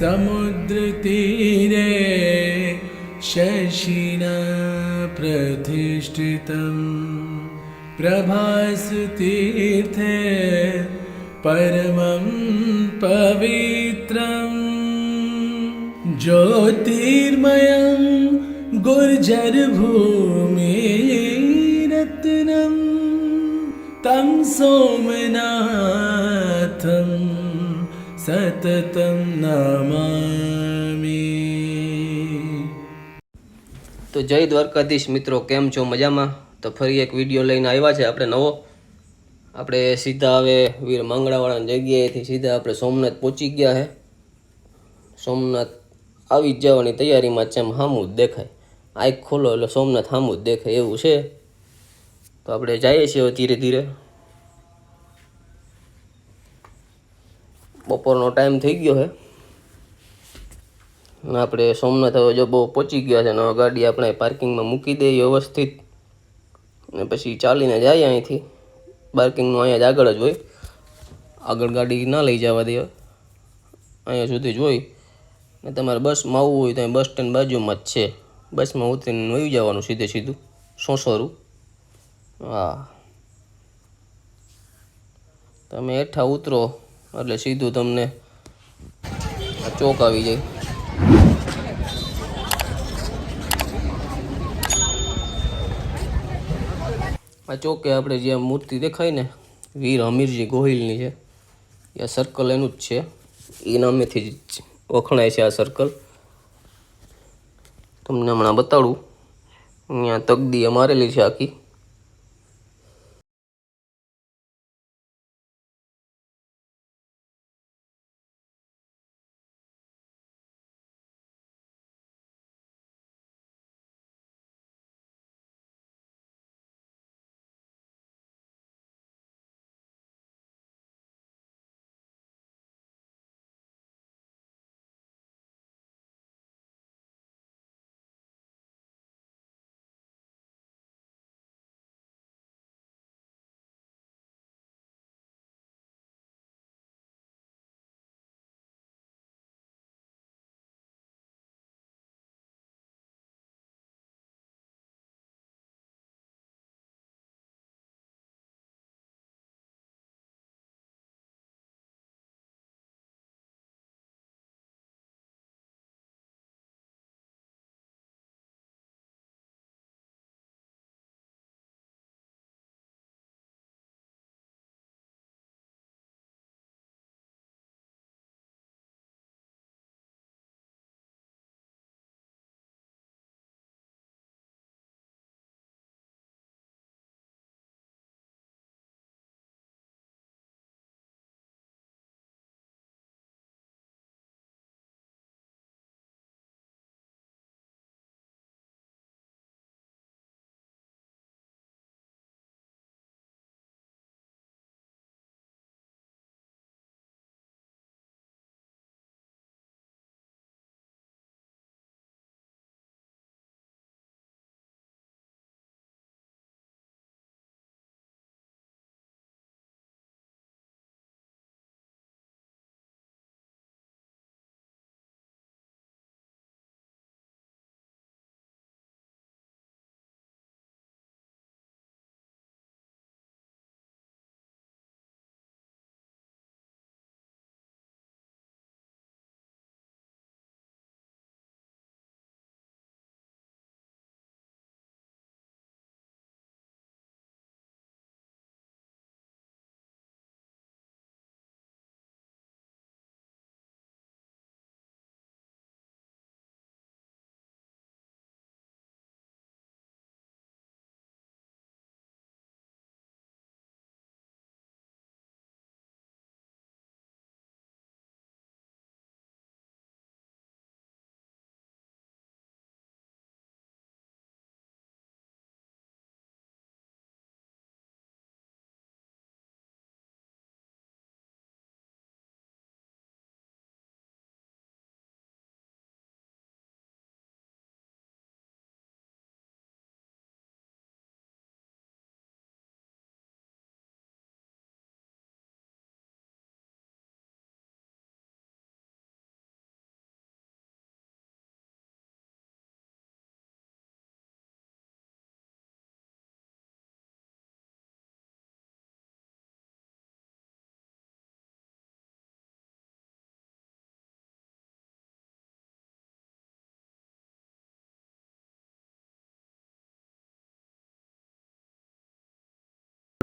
समुद्रतीरे शशिना प्रतिष्ठितं। प्रभासतीर्थे परमं पवित्रम् ज्योतिर्मयं गुर्जरभूमिरत्नं। तं सोमनाथं સતતમ નમામી તો જય દ્વારકાધીશ મિત્રો, કેમ છો? મજામાં? તો ફરી એક વીડિયો લઈને આવ્યા છે આપણે નવો. આપણે સીધા હવે વીર મંગળાવાળાની જગ્યાએથી સીધા આપણે સોમનાથ પહોંચી ગયા છે સોમનાથ આવી જ જવાની તૈયારીમાં છે, એમ હામું જ દેખાય. આંખ ખોલો એટલે સોમનાથ હામું જ દેખાય એવું છે. તો આપણે જઈએ છીએ ધીરે ધીરે. બપોરનો ટાઈમ થઈ ગયો છે. આપણે સોમનાથ હવે જો બહુ પહોંચી ગયા છે નવા ગાડી આપણે પાર્કિંગમાં મૂકી દઈએ વ્યવસ્થિત. ને પછી ચાલીને જાય અહીંથી. પાર્કિંગનું અહીંયા જ આગળ જ હોય. આગળ ગાડી ના લઈ જવા દે અહીંયા સુધી જ હોય. ને તમારે બસમાં આવવું હોય તો અહીં બસ સ્ટેન્ડ બાજુમાં જ છે. બસમાં ઉતરીને વહી જવાનું સીધે સીધું. સોસોરું. હા. તમે હેઠા ઉતરો. એટલે સીધું તમને ચોક આવી જાય. આ ચોકે આપણે જે મૂર્તિ દેખાય ને, વીર હમીરજી ગોહિલની છે, એ સર્કલ એનું જ છે. એ નામેથી જ વખણાય છે આ સર્કલ તમને હમણાં બતાડું. અહીંયા તકદી મારેલી છે આખી.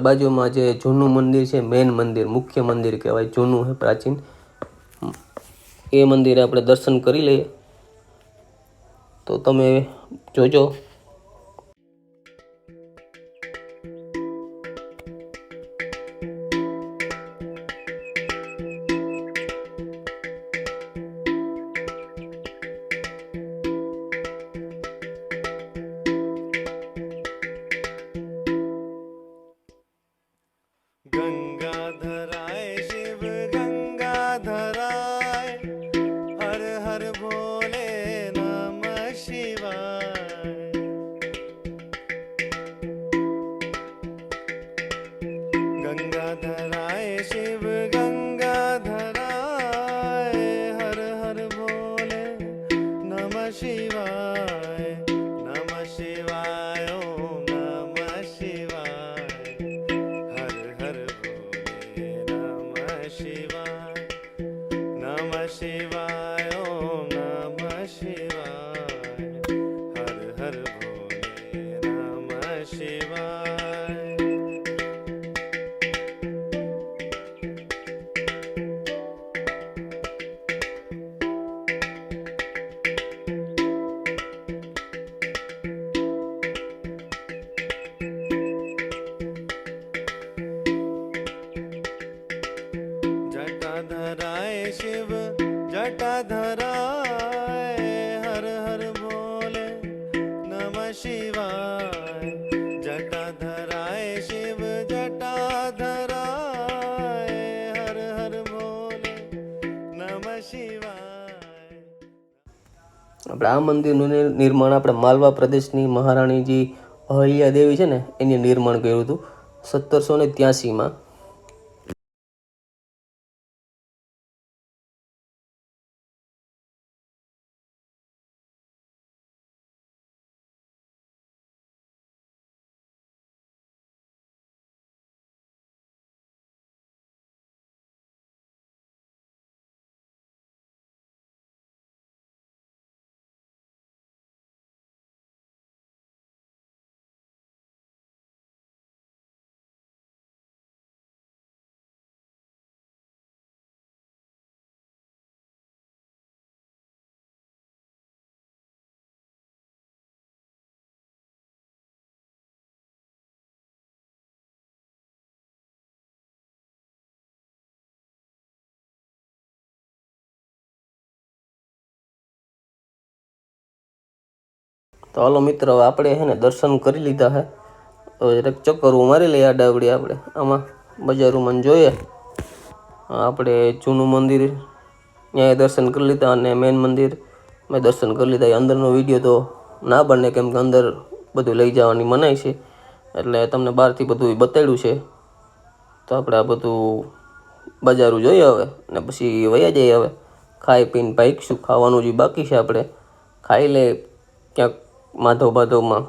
બાજુમાં જે જૂનું મંદિર છે, મેન મંદિર, મુખ્ય મંદિર કહેવાય, જૂનું છે પ્રાચીન. એ મંદિરે આપણે દર્શન કરી લઈએ. તો તમે જોજો. जटाधराय शिव जटाधराय આપણે આ મંદિરનું નિર્માણ આપણે માલવા પ્રદેશની મહારાણીજી અહલ્યા દેવી છે ને, એની નિર્માણ કર્યું હતું. સત્તરસો ને ત્યાસીમાં તો હાલો મિત્ર આપણે છે ને દર્શન કરી લીધા છે જરાક ચક્કરવું મારી લઈએ આડાવડી આપણે. આમાં બજારોમાં જોઈએ. આપણે જૂનું મંદિર ત્યાં દર્શન કરી લીધા અને મેન મંદિર. મેં દર્શન કરી લીધા, એ અંદરનો વીડિયો તો ના બને, કેમ કે અંદર બધું લઈ જવાની મનાઈ છે. એટલે તમને બહારથી બધું બતાડ્યું છે. તો આપણે આ બધું બજારું જોઈએ હવે, ને પછી વયા જઈએ હવે. ખાઈ પીને પાઈકશું ખાવાનું જે બાકી છે આપણે. ખાઈ લે, ક્યાંક માધવ બાધવમાં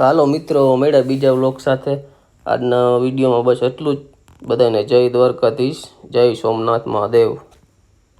તો હાલો મિત્રો મેળા બીજા વ્લોગ સાથે. આજના વિડીયોમાં બસ એટલું જ. બધાને જય દ્વારકાધીશ, જય સોમનાથ મહાદેવ.